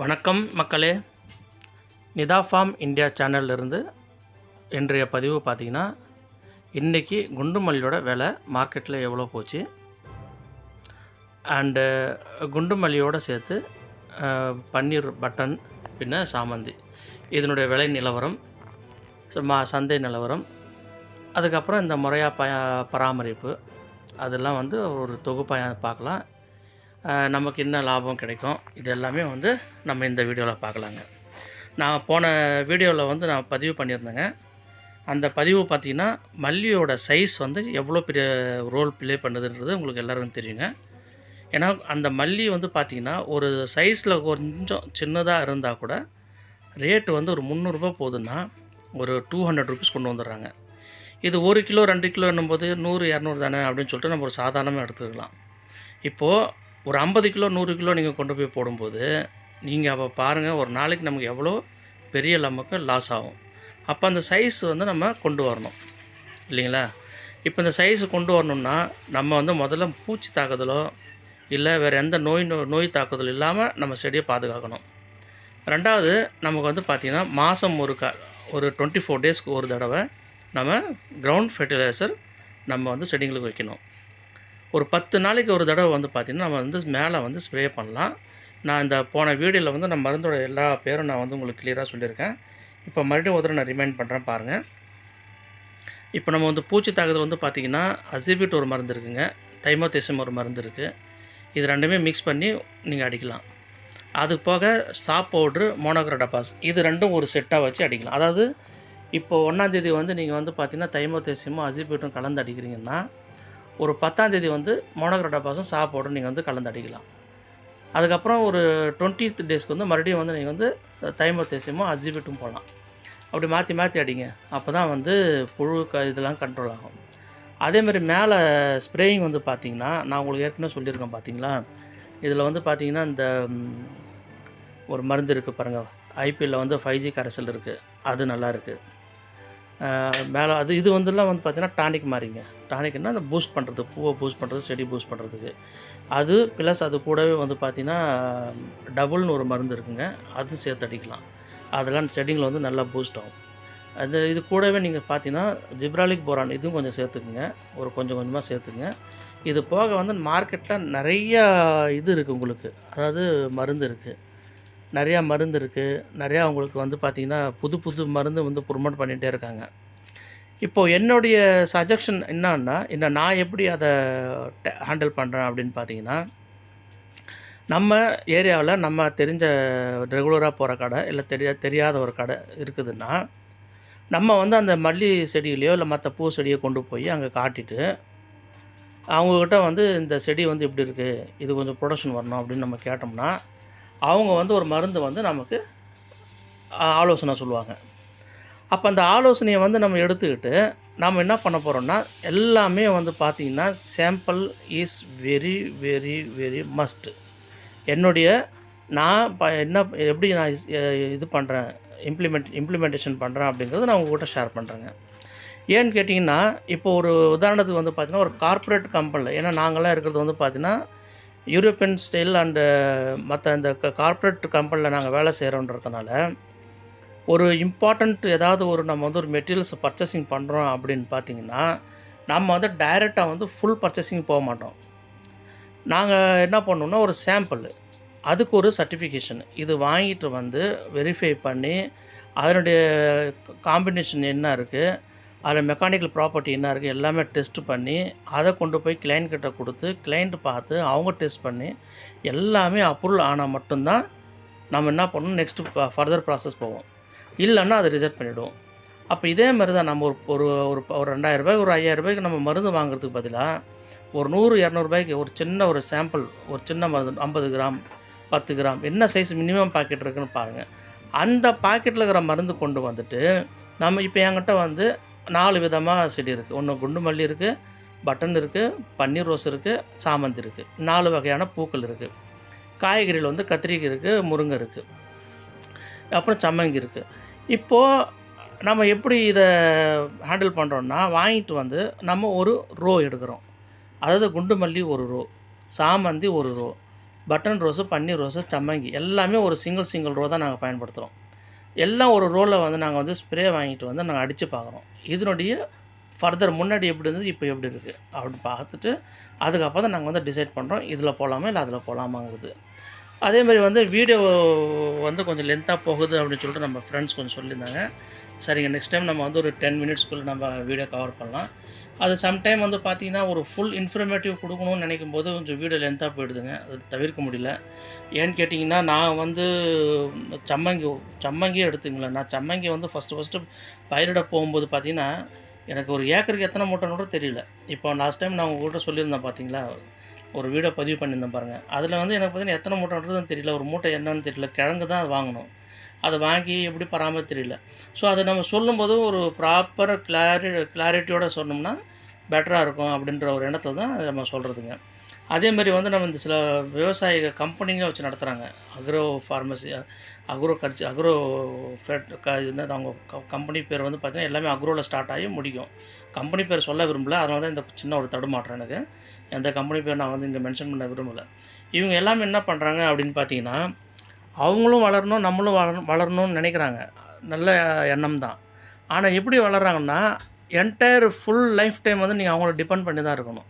வணக்கம் மக்களே. Nita form India சேனல்லிருந்து இன்றைய பதிவு பார்த்தீங்கன்னா இன்றைக்கி குண்டு மல்லியோட விலை மார்க்கெட்டில் எவ்வளோ போச்சு? அண்டு குண்டு மல்லியோடு சேர்த்து பன்னீர் பட்டன் பின்ன சாமந்தி. இதனுடைய விலை நிலவரம் மா சந்தை நிலவரம் அதுக்கப்புறம் இந்த முறையாக ப பராமரிப்பு அதெல்லாம் வந்து ஒரு தொகுப்பாக பார்க்கலாம். நமக்கு என்ன லாபம் கிடைக்கும்? இது எல்லாமே வந்து நம்ம இந்த வீடியோவில் பார்க்கலாங்க. நான் போன வீடியோவில் வந்து நான் பதிவு பண்ணியிருந்தேங்க. அந்த பதிவு பார்த்திங்கன்னா மல்லியோட சைஸ் வந்து எவ்வளோ பெரிய ரோல் ப்ளே பண்ணுதுன்றது உங்களுக்கு எல்லாருக்கும் தெரியுங்க. ஏன்னா அந்த மல்லி வந்து பார்த்திங்கன்னா ஒரு சைஸில் கொஞ்சம் சின்னதாக இருந்தால் கூட ரேட்டு வந்து ஒரு முந்நூறுரூபா போகுதுன்னா ஒரு டூ ஹண்ட்ரட் ருபீஸ் கொண்டு வந்துடுறாங்க. இது ஒரு கிலோ ரெண்டு கிலோ என்னும்போது நூறு இரநூறு தானே அப்படின்னு சொல்லிட்டு நம்ம ஒரு சாதாரணமாக எடுத்துக்கலாம். இப்போது ஒரு ஐம்பது கிலோ நூறு கிலோ நீங்கள் கொண்டு போய் போடும்போது நீங்கள் அப்போ பாருங்கள் ஒரு நாளைக்கு நமக்கு எவ்வளோ பெரிய நமக்கு லாஸ் ஆகும். அப்போ அந்த சைஸ் வந்து நம்ம கொண்டு வரணும். இல்லைங்களா? இப்போ இந்த சைஸ் கொண்டு வரணும்னா நம்ம வந்து முதல்ல பூச்சி தாக்குதலோ இல்லை வேறு எந்த நோய் நோ- நோய் தாக்குதல் இல்லாமல் நம்ம செடியை பாதுகாக்கணும். ரெண்டாவது நமக்கு வந்து பார்த்திங்கன்னா மாதம் ஒரு க ஒரு டுவெண்ட்டி ஃபோர் டேஸ்க்கு ஒரு தடவை நம்ம கிரவுண்ட் ஃபெர்டிலைசர் நம்ம வந்து செடிங்களுக்கு வைக்கணும். ஒரு பத்து நாளைக்கு ஒரு தடவை வந்து பார்த்திங்கன்னா நம்ம வந்து மேலே வந்து ஸ்ப்ரே பண்ணலாம். நான் இந்த போன வீடியோவில் வந்து நான் மருந்தோட எல்லா பேரும் நான் வந்து உங்களுக்கு கிளியராக சொல்லியிருக்கேன். இப்போ மறுபடியும் ஒரு தடவை நான் ரிமைண்ட் பண்ணுறேன் பாருங்கள் இப்போ நம்ம வந்து பூச்சி தாக்குதல் வந்து பார்த்திங்கன்னா அசிபிட் ஒரு மருந்து இருக்குங்க. தைமோதேசம் ஒரு மருந்து இருக்குது இது ரெண்டுமே மிக்ஸ் பண்ணி நீங்கள் அடிக்கலாம். அது போக சாப் பவுட்ரு மோனோக்ரோடபாஸ் இது ரெண்டும் ஒரு செட்டாக வச்சு அடிக்கலாம். அதாவது இப்போ ஒன்றாந்தேதி வந்து நீங்கள் வந்து பார்த்திங்கன்னா தைமோதேசியமும் அசிபிட்டும் கலந்து அடிக்கிறீங்கன்னா ஒரு பத்தாந்தேதி வந்து மோனோக்ரோடபாஸும் பாசம் பவுடரும் நீங்கள் வந்து கலந்து அடிக்கலாம் அதுக்கப்புறம் ஒரு டுவெண்ட்டி டேஸ்க்கு வந்து மறுபடியும் வந்து நீங்கள் வந்து தைமோதேசியமும் அசிபிட்டும் போகலாம் அப்படி மாற்றி மாற்றி அடிங்க. அப்போ தான் வந்து புழு க இதெல்லாம் கண்ட்ரோல் ஆகும். அதேமாதிரி மேலே ஸ்ப்ரேயிங் வந்து பார்த்தீங்கன்னா நான் உங்களுக்கு ஏற்கனவே சொல்லியிருக்கேன் பார்த்தீங்களா இதில் வந்து பார்த்தீங்கன்னா இந்த ஒரு மருந்து இருக்குது பாருங்கள் ஐபிஎல்லில் வந்து ஃபைவ் ஜி கரைசல் இருக்குது அது நல்லா இருக்குது மேலே அது இது வந்துலாம் வந்து பார்த்திங்கன்னா டானிக் மாதிரிங்க டானிக்னால் அந்த பூஸ்ட் பண்ணுறது பூவை பூஸ்ட் பண்ணுறது செடி பூஸ்ட் பண்ணுறதுக்கு அது ப்ளஸ் அது கூடவே வந்து பார்த்திங்கன்னா டபுள்னு ஒரு மருந்து இருக்குங்க. அது சேர்த்து அடிக்கலாம். அதெல்லாம் செடிங்களை வந்து நல்லா பூஸ்ட் ஆகும். அது இது கூடவே நீங்கள் பார்த்தீங்கன்னா ஜிப்ராலிக் போரான் இதுவும் கொஞ்சம் சேர்த்துக்குங்க. ஒரு கொஞ்சம் கொஞ்சமாக சேர்த்துக்குங்க. இது போக வந்து மார்க்கெட்டில் நிறையா இது இருக்குது உங்களுக்கு. அதாவது மருந்து இருக்குது நிறையா மருந்து இருக்குது நிறையா அவங்களுக்கு வந்து பார்த்திங்கன்னா புது புது மருந்து வந்து ப்ரொமோட் பண்ணிகிட்டே இருக்காங்க. இப்போது என்னுடைய சஜஷன் என்னன்னா என்ன நான் எப்படி அதை ஹேண்டில் பண்ணுறேன் அப்படின்னு பார்த்தீங்கன்னா நம்ம ஏரியாவில் நம்ம தெரிஞ்ச ரெகுலராக போகிற கடை இல்லை தெரிய தெரியாத ஒரு கடை இருக்குதுன்னா நம்ம வந்து அந்த மல்லி செடியிலையோ இல்லை மற்ற பூ செடியோ கொண்டு போய் அங்கே காட்டிட்டு அவங்கக்கிட்ட வந்து இந்த செடி வந்து இப்படி இருக்குது இது கொஞ்சம் ப்ரொடக்ஷன் வரணும் அப்படின்னு நம்ம கேட்டோம்னா அவங்க வந்து ஒரு மருந்து வந்து நமக்கு ஆலோசனை சொல்லுவாங்க. அப்போ அந்த ஆலோசனையை வந்து நம்ம எடுத்துக்கிட்டு நாம் என்ன பண்ண போகிறோம்னா எல்லாமே வந்து பார்த்திங்கன்னா sample is very very very must என்னுடைய நான் ப என்ன எப்படி நான் இது பண்ணுறேன் இம்ப்ளிமெண்ட் இம்ப்ளிமெண்டேஷன் பண்ணுறேன் அப்படிங்கிறத நான் உங்கள்கிட்ட ஷேர் பண்ணுறேங்க ஏன்னு கேட்டிங்கன்னா இப்போ ஒரு உதாரணத்துக்கு வந்து பார்த்தீங்கன்னா ஒரு கார்ப்பரேட் கம்பெனியில் ஏன்னா நாங்களாம் இருக்கிறது வந்து பார்த்தீங்கன்னா யூரோப்பியன் ஸ்டைல் அண்டு மற்ற இந்த கார்ப்பரேட் கம்பெனியில் நாங்கள் வேலை செய்கிறோன்றதுனால ஒரு இம்பார்ட்டண்ட் ஏதாவது ஒரு நம்ம வந்து ஒரு மெட்டீரியல்ஸ் பர்ச்சேசிங் பண்ணுறோம் அப்படின்னு பார்த்தீங்கன்னா நம்ம வந்து டைரெக்டாக வந்து ஃபுல் பர்ச்சேசிங் போக மாட்டோம். நாங்கள் என்ன பண்ணோம்னா ஒரு சாம்பிள் அதுக்கு ஒரு சர்டிஃபிகேஷன் இது வாங்கிட்டு வந்து வெரிஃபை பண்ணி அதனுடைய காம்பினேஷன் என்ன இருக்குது அதில் மெக்கானிக்கல் ப்ராப்பர்ட்டி என்ன இருக்குது எல்லாமே டெஸ்ட் பண்ணி அதை கொண்டு போய் கிளைண்ட் கிட்ட கொடுத்து கிளைண்ட் பார்த்து அவங்க டெஸ்ட் பண்ணி எல்லாமே அப்ரூவல் ஆனால் மட்டும்தான் நம்ம என்ன பண்ணணும் நெக்ஸ்ட்டு ஃபர்தர் ப்ராசஸ் போவோம். இல்லைன்னா அதை ரிஜெக்ட் பண்ணிவிடுவோம் அப்போ இதே மாதிரி தான் நம்ம ஒரு ஒரு ஒரு ரெண்டாயிரரூபாய்க்கு ஒரு ஐயாயிரம் ரூபாய்க்கு நம்ம மருந்து வாங்குறதுக்கு பதிலாக ஒரு நூறு இரநூறுபாய்க்கு ஒரு சின்ன ஒரு சாம்பிள் ஒரு சின்ன மருந்து ஐம்பது கிராம் பத்து கிராம் என்ன சைஸ் மினிமம் பாக்கெட் இருக்குன்னு பாருங்கள் அந்த பாக்கெட்டில் இருக்கிற மருந்து கொண்டு வந்துட்டு நம்ம இப்போ என்கிட்ட வந்து நாலு விதமாக செடி இருக்குது ஒன்று குண்டு மல்லி இருக்குது பட்டன் இருக்குது பன்னீர் ரோஸ் இருக்குது சாமந்தி இருக்குது நாலு வகையான பூக்கள் இருக்குது காய்கறியில் வந்து கத்திரிக்காய் இருக்குது முருங்கை இருக்குது அப்புறம் சம்மங்கி இருக்குது இப்போது நம்ம எப்படி இதை ஹேண்டில் பண்ணுறோன்னா வாங்கிட்டு வந்து நம்ம ஒரு ரோ எடுக்கிறோம். அதாவது குண்டு மல்லி ஒரு ரோ சாமந்தி ஒரு ரோ பட்டன் ரோஸு பன்னீர் ரோஸு சம்மங்கி எல்லாமே ஒரு சிங்கிள் சிங்கிள் ரோ தான் நாங்கள் பயன்படுத்துகிறோம் எல்லாம் ஒரு ரோலில் வந்து நாங்கள் வந்து ஸ்ப்ரே வாங்கிட்டு வந்து நாங்கள் அடித்து பார்க்குறோம் இதனுடைய ஃபர்தர் முன்னாடி எப்படி இருந்தது இப்போ எப்படி இருக்குது அப்படின்னு பார்த்துட்டு அதுக்கப்புறம் தான் நாங்கள் வந்து டிசைட் பண்ணுறோம் இதில் போகலாமா இல்லை அதில் போகலாமாங்கிறது அதேமாதிரி வந்து வீடியோ வந்து கொஞ்சம் லென்த்தாக போகுது அப்படின்னு சொல்லிட்டு நம்ம ஃப்ரெண்ட்ஸ் கொஞ்சம் சொல்லியிருந்தாங்க. சரிங்க நெக்ஸ்ட் டைம் நம்ம வந்து ஒரு டென் மினிட்ஸ்க்குள்ளே நம்ம வீடியோ கவர் பண்ணலாம். அது சம்டைம் வந்து பார்த்தீங்கன்னா ஒரு ஃபுல் இன்ஃபர்மேட்டிவ் கொடுக்கணும்னு நினைக்கும் போது கொஞ்சம் வீடியோ லென்த்தாக போயிடுதுங்க. அது தவிர்க்க முடியல. ஏன்னு கேட்டிங்கன்னா நான் வந்து சம்மங்கி சம்மங்கியே எடுத்துங்களேன். நான் சம்மங்கி வந்து ஃபஸ்ட்டு ஃபஸ்ட்டு பயிரிட போகும்போது பார்த்தீங்கன்னா எனக்கு ஒரு ஏக்கருக்கு எத்தனை மூட்டைன்னு கூட தெரியல. இப்போ லாஸ்ட் டைம் நான் உங்கள்கிட்ட சொல்லியிருந்தேன் பார்த்தீங்களா ஒரு வீடியோ பதிவு பண்ணியிருந்தேன் பாருங்கள் அதில் வந்து எனக்கு பார்த்தீங்கன்னா எத்தனை மூட்டைன்றது தெரியல. ஒரு மூட்டை என்னன்னு தெரியல. கிழங்கு தான் அது வாங்கணும். அதை வாங்கி எப்படி பராமரி தெரியல. ஸோ அதை நம்ம சொல்லும்போது ஒரு ப்ராப்பர் கிளாரி கிளாரிட்டியோடு சொன்னோம்னா பெட்டராக இருக்கும் அப்படின்ற ஒரு எண்ணத்தில் தான் நம்ம சொல்கிறதுங்க அதே மாதிரி வந்து நம்ம இந்த சில விவசாய கம்பெனிங்க வச்சு நடத்துகிறாங்க agro pharmacy agro culture agro fat க என்னது அவங்க கம்பெனி பேர் வந்து பார்த்திங்கன்னா எல்லாமே அக்ரோவில் ஸ்டார்ட் ஆகி முடிக்கும் கம்பெனி பேர் சொல்ல விரும்பல. அதனால தான் இந்த சின்ன ஒரு தடுமாற்றம் எனக்கு. எந்த கம்பெனி பேர் நான் வந்து இங்கே மென்ஷன் பண்ண விரும்பலை. இவங்க எல்லாமே என்ன பண்ணுறாங்க அப்படின்னு பார்த்தீங்கன்னா அவங்களும் வளரணும் நம்மளும் வளரணும் வளரணும்னு நினைக்கிறாங்க. நல்ல எண்ணம் தான். ஆனால் எப்படி வளர்கிறாங்கன்னா என்டையர் ஃபுல் லைஃப் டைம் வந்து நீங்கள் அவங்கள டிபெண்ட் பண்ணி தான் இருக்கணும்.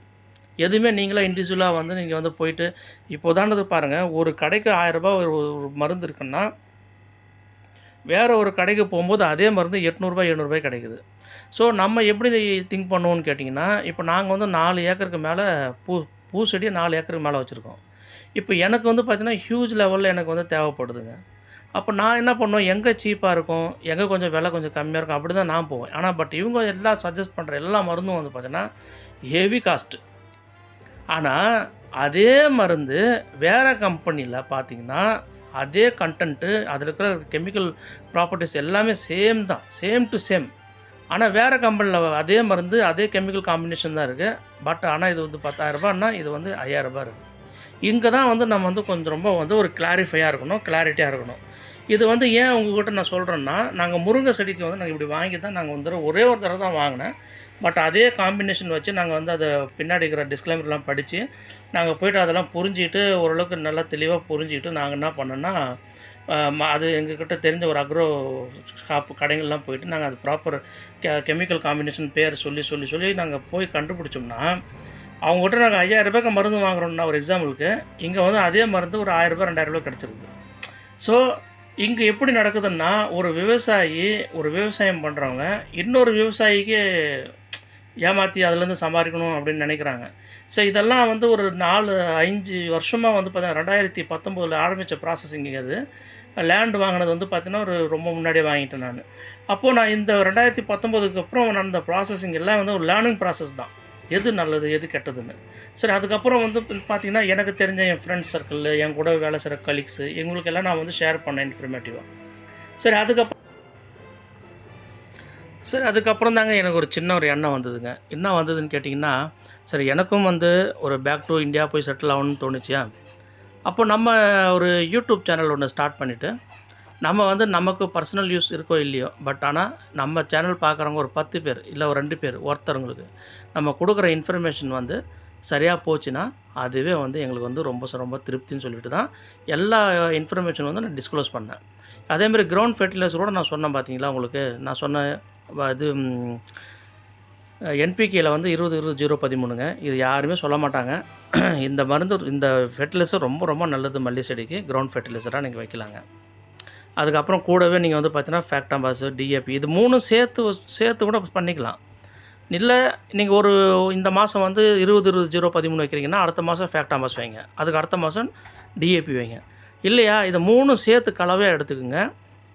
எதுவுமே நீங்களே இண்டிவிஜுவலாக வந்து நீங்கள் வந்து போயிட்டு இப்போ உதாரணத்துக்கு பாருங்கள் ஒரு கடைக்கு ஆயிரரூபா ஒரு ஒரு மருந்து இருக்குன்னா வேறு ஒரு கடைக்கு போகும்போது அதே மருந்து எட்நூறுபா எழுநூறுபாய் கிடைக்குது. ஸோ நம்ம எப்படி திங்க் பண்ணுவோம்னு கேட்டிங்கன்னா இப்போ நாங்கள் வந்து நாலு ஏக்கருக்கு மேலே பூ பூச்செடி நாலு ஏக்கருக்கு மேலே வச்சுருக்கோம். இப்போ எனக்கு வந்து பார்த்திங்கன்னா ஹியூஜ் லெவலில் எனக்கு வந்து தேவைப்படுதுங்க. அப்போ நான் என்ன பண்ணுவேன்? எங்கே சீப்பாக இருக்கும்? எங்கே கொஞ்சம் விலை கொஞ்சம் கம்மியாக இருக்கும்? அப்படி தான் நான் போவேன். ஆனால் பட் இவங்க எல்லாம் சஜஸ்ட் பண்ணுற எல்லா மருந்தும் வந்து பார்த்தீங்கன்னா ஹெவி காஸ்ட்டு ஆனால் அதே மருந்து வேறு கம்பெனியில் பார்த்தீங்கன்னா அதே கண்டென்ட்டு அதில் இருக்கிற கெமிக்கல் ப்ராப்பர்ட்டிஸ் எல்லாமே சேம் தான். சேம் டு சேம் ஆனால் வேறு கம்பெனியில் அதே மருந்து அதே கெமிக்கல் காம்பினேஷன் தான் இருக்குது பட் ஆனால் இது வந்து பத்தாயிரரூபான்னா இது வந்து ஐயாயிரரூபா இருக்குது இங்கே தான் வந்து நம்ம வந்து கொஞ்சம் ரொம்ப வந்து ஒரு கிளாரிஃபையாக இருக்கணும் கிளாரிட்டியாக இருக்கணும். இது வந்து ஏன் உங்ககிட்ட நான் சொல்கிறேன்னா நாங்கள் முருங்கை செடிக்கு வந்து நாங்கள் இப்படி வாங்கி தான் நாங்கள் வந்து ஒரே ஒரு தடவை தான் வாங்கினேன். பட் அதே காம்பினேஷன் வச்சு நாங்கள் வந்து அதை பின்னாடி இருக்கிற டிஸ்க்ளைமர்லாம் படித்து நாங்கள் போயிட்டு அதெல்லாம் புரிஞ்சுக்கிட்டு ஓரளவுக்கு நல்லா தெளிவாக புரிஞ்சுக்கிட்டு நாங்கள் என்ன பண்ணோன்னா ம- அது எங்ககிட்ட தெரிஞ்ச ஒரு அக்ரோ ஷாப்பு கடைகள்லாம் போயிட்டு நாங்கள் அது ப்ராப்பர் கெ கெமிக்கல் காம்பினேஷன் பேர் சொல்லி சொல்லி சொல்லி நாங்கள் போய் கண்டுபிடிச்சோம்னா அவங்ககிட்ட நாங்கள் ஐயாயிரம் ரூபாய்க்கு மருந்து வாங்குறோம்னா ஒரு எக்ஸாம்பிளுக்கு இங்கே வந்து அதே மருந்து ஒரு ஆயிரரூபா ரெண்டாயிரரூபா ரெண்டாயிரம் கிடச்சிருது. ஸோ இங்கே எப்படி நடக்குதுன்னா ஒரு விவசாயி ஒரு விவசாயம் பண்ணுறவங்க இன்னொரு விவசாயிக்கு ஏமாற்றி அதுலேருந்து சம்பாதிக்கணும் அப்படின்னு நினைக்கிறாங்க. ஸோ இதெல்லாம் வந்து ஒரு நாலு அஞ்சு வருஷமாக வந்து பார்த்தீங்கன்னா ரெண்டாயிரத்தி பத்தொம்போதில் ஆரம்பித்த ப்ராசஸிங் அது. லேண்டு வாங்கினது வந்து பார்த்தீங்கன்னா ஒரு ரொம்ப முன்னாடியே வாங்கிட்டேன் நான். அப்போது நான் இந்த ரெண்டாயிரத்தி பத்தொம்போதுக்கு அப்புறம் நடந்த ப்ராசஸிங் எல்லாம் வந்து ஒரு லேர்னிங் ப்ராசஸ் தான். எது நல்லது எது கெட்டதுன்னு. சரி அதுக்கப்புறம் வந்து பார்த்தீங்கன்னா எனக்கு தெரிஞ்ச என் ஃப்ரெண்ட்ஸ் சர்க்கிள் என் கூட வேலை செய்கிற கலீக்ஸு எங்களுக்கெல்லாம் நான் வந்து ஷேர் பண்ணேன் இன்ஃபர்மேட்டிவாக சரி அதுக்கப்புறம் சரி அதுக்கப்புறம் தாங்க எனக்கு ஒரு சின்ன ஒரு எண்ணம் வந்ததுங்க. என்ன வந்ததுன்னு கேட்டிங்கன்னா சரி எனக்கும் வந்து ஒரு பேக் டு இந்தியா போய் செட்டில் ஆகணும்னு தோணுச்சியா அப்போ நம்ம ஒரு யூடியூப் சேனல் ஒன்று ஸ்டார்ட் பண்ணிவிட்டு நம்ம வந்து நமக்கு பர்சனல் யூஸ் இருக்கோ இல்லையோ பட் ஆனால் நம்ம சேனல் பார்க்குறவங்க ஒரு பத்து பேர் இல்லை ஒரு ரெண்டு பேர் ஒருத்தருங்களுக்கு நம்ம கொடுக்குற இன்ஃபர்மேஷன் வந்து சரியாக போச்சுன்னா அதுவே வந்து எங்களுக்கு வந்து ரொம்ப ச- ரொம்ப திருப்தின்னு சொல்லிட்டு தான் எல்லா இன்ஃபர்மேஷன் வந்து நான் டிஸ்க்ளோஸ் பண்ணேன். அதேமாதிரி கிரவுண்ட் ஃபெர்டிலைசர் கூட நான் சொன்னேன் பார்த்தீங்களா உங்களுக்கு? நான் சொன்ன வ- இது என்பிகேயில் வந்து இருபது இருபது ஜீரோ பதிமூணுங்க. இது யாருமே சொல்ல மாட்டாங்க. இந்த மருந்து இந்த ஃபெர்டிலைசர் ரொம்ப ரொம்ப நல்லது மல்லி செடிக்கு. கிரவுண்ட் ஃபெர்டிலைசராக நீங்கள் வைக்கலாங்க. அதுக்கப்புறம் கூடவே நீங்கள் வந்து பார்த்தீங்கன்னா ஃபேக்டாம்பாஸ் டிஏபி இது மூணும் சேர்த்து சேர்த்து கூட பண்ணிக்கலாம். இல்லை நீங்கள் ஒரு இந்த மாதம் வந்து இருபது இருபது ஜீரோ பதிமூணு வைக்கிறீங்கன்னா அடுத்த மாதம் ஃபேக்டாம்பாஸ் வைங்க. அதுக்கு அடுத்த மாதம் டிஏபி வைங்க. இல்லையா? இதை மூணும் சேர்த்து கலவையாக எடுத்துக்கோங்க.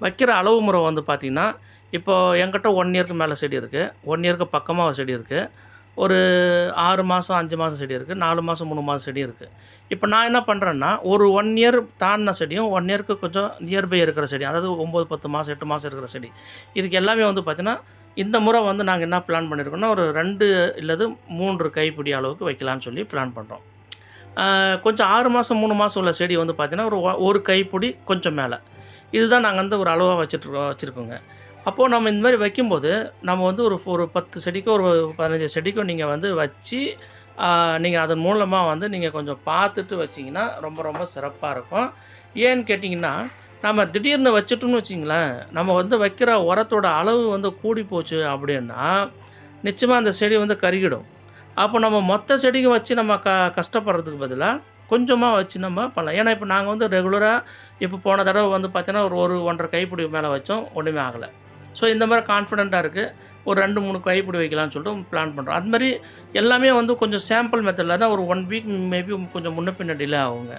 வைக்கிற அளவு முறை வந்து பார்த்திங்கன்னா இப்போ என்கிட்ட ஒன் இயருக்கு மேலே செடி இருக்குது ஒன் இயருக்கு பக்கமாக செடி இருக்குது ஒரு ஆறு மாதம் அஞ்சு மாதம் செடி இருக்குது நாலு மாதம் மூணு மாதம் செடி இருக்குது இப்போ நான் என்ன பண்ணுறேன்னா ஒரு ஒன் இயர் தாண்டின செடியும் ஒன் இயருக்கு கொஞ்சம் நியர்பை இருக்கிற செடி அதாவது ஒம்பது பத்து மாதம் எட்டு மாதம் இருக்கிற செடி. இதுக்கு எல்லாமே வந்து பார்த்திங்கன்னா இந்த முறை வந்து நாங்கள் என்ன பிளான் பண்ணியிருக்கோம்னா ஒரு ரெண்டு இல்லது மூன்று கைப்பிடி அளவுக்கு வைக்கலாம்னு சொல்லி பிளான் பண்ணுறோம் கொஞ்சம் ஆறு மாதம் மூணு மாதம் உள்ள செடி வந்து பார்த்திங்கன்னா ஒரு ஒ- ஒரு கைப்பிடி கொஞ்சம் மேலே. இதுதான் நாங்கள் வந்து ஒரு அளவாக வச்சுட்ருக்கோம் வச்சுருக்கோங்க. அப்போது நம்ம இந்த மாதிரி வைக்கும்போது நம்ம வந்து ஒரு ஒரு பத்து செடிக்கோ ஒரு பதினஞ்சு செடிக்கோ நீங்கள் வந்து வச்சு நீங்கள் அதன் மூலமாக வந்து நீங்கள் கொஞ்சம் பார்த்துட்டு வச்சிங்கன்னா ரொம்ப ரொம்ப சிறப்பாக இருக்கும். ஏன்னு கேட்டிங்கன்னா நம்ம திடீர்னு வச்சுட்டோம்னு வச்சிங்களேன் நம்ம வந்து வைக்கிற உரத்தோட அளவு வந்து கூடி போச்சு அப்படின்னா நிச்சயமாக அந்த செடி வந்து கருகிடும். அப்போ நம்ம மொத்த செடிக்கும் வச்சு நம்ம க கஷ்டப்படுறதுக்கு பதிலாக கொஞ்சமாக வச்சு நம்ம பண்ணலாம். ஏன்னா இப்போ நாங்கள் வந்து ரெகுலராக இப்போ போன தடவை வந்து பார்த்தீங்கன்னா ஒரு ஒரு ஒன்றரை கைப்பிடி மேலே வச்சோம் ஒன்றுமே ஆகலை. ஸோ இந்த மாதிரி கான்ஃபிடெண்ட்டாக இருக்குது ஒரு ரெண்டு மூணு கைப்பிடி வைக்கலாம்னு சொல்லிட்டு பிளான் பண்ணுறோம் அது மாதிரி எல்லாமே வந்து கொஞ்சம் சாம்பிள் மெத்தடில் தான் ஒரு ஒன் வீக் மேபி கொஞ்சம் முன்ன பின்ன டிலே ஆகுங்க.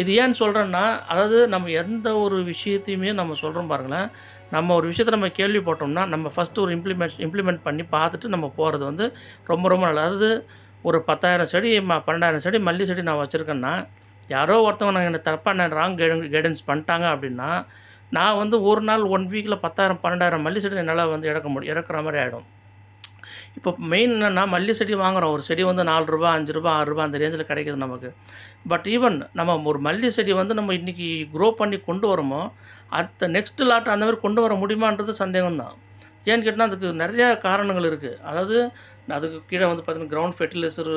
இது ஏன்னு சொல்கிறேன்னா அதாவது நம்ம எந்த ஒரு விஷயத்தையுமே நம்ம சொல்கிறோம் பாருங்களேன். நம்ம ஒரு விஷயத்தை நம்ம கேள்விப்பட்டோம்னா நம்ம ஃபஸ்ட்டு ஒரு இம்ப்ளிமெண்ட் இம்ப்ளிமெண்ட் பண்ணி பார்த்துட்டு நம்ம போகிறது வந்து ரொம்ப ரொம்ப நல்லது. அதாவது ஒரு பத்தாயிரம் செடி ம பன்னெண்டாயிரம் செடி மல்லி செடி நான் வச்சுருக்கேன்னா யாரோ ஒருத்தவங்க நான் என்னை தப்பாக நான் ராங் கைடன்ஸ் பண்ணிட்டாங்க அப்படின்னா நான் வந்து ஒரு நாள் ஒன் வீக்கில் பத்தாயிரம் பன்னெண்டாயிரம் மல்லி செடி என்னால் வந்து இறக்க முடியும் இறக்குற மாதிரி ஆகிடும் இப்போ மெயின் என்னென்னா மல்லி செடி வாங்குகிறோம் ஒரு செடி வந்து நாலு ரூபா அஞ்சு ரூபா ஆறு ரூபா அந்த ரேஞ்சில் கிடைக்குது நமக்கு. பட் ஈவன் நம்ம ஒரு மல்லி செடி வந்து நம்ம இன்றைக்கி க்ரோ பண்ணி கொண்டு வரோமோ அடுத்த நெக்ஸ்ட் லாட் அந்த மாதிரி கொண்டு வர முடியுமான்றது சந்தேகம் தான் ஏன்னு கேட்டால் அதுக்கு நிறைய காரணங்கள் இருக்குது அதாவது அதுக்கு கீழே வந்து பார்த்தீங்கன்னா கிரவுண்ட் ஃபெர்டிலைசர்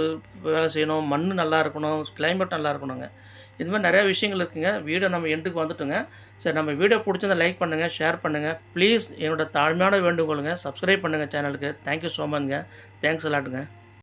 வேலை செய்யணும் மண் நல்லா இருக்கணும் கிளைமேட் நல்லா இருக்கணுங்க. இது மாதிரி நிறையா விஷயங்கள் இருக்குங்க. வீடியோ நம்ம எண்டுக்கு வந்துட்டுங்க. சரி நம்ம வீடியோ பிடிச்சதை லைக் பண்ணுங்கள் ஷேர் பண்ணுங்கள் ப்ளீஸ் என்னோடய தாழ்மையான வேண்டுகோளுங்க சப்ஸ்கிரைப் பண்ணுங்கள் சேனலுக்கு தேங்க்யூ ஸோ மச்ங்க தேங்க்ஸ் எல்லாட்டுங்க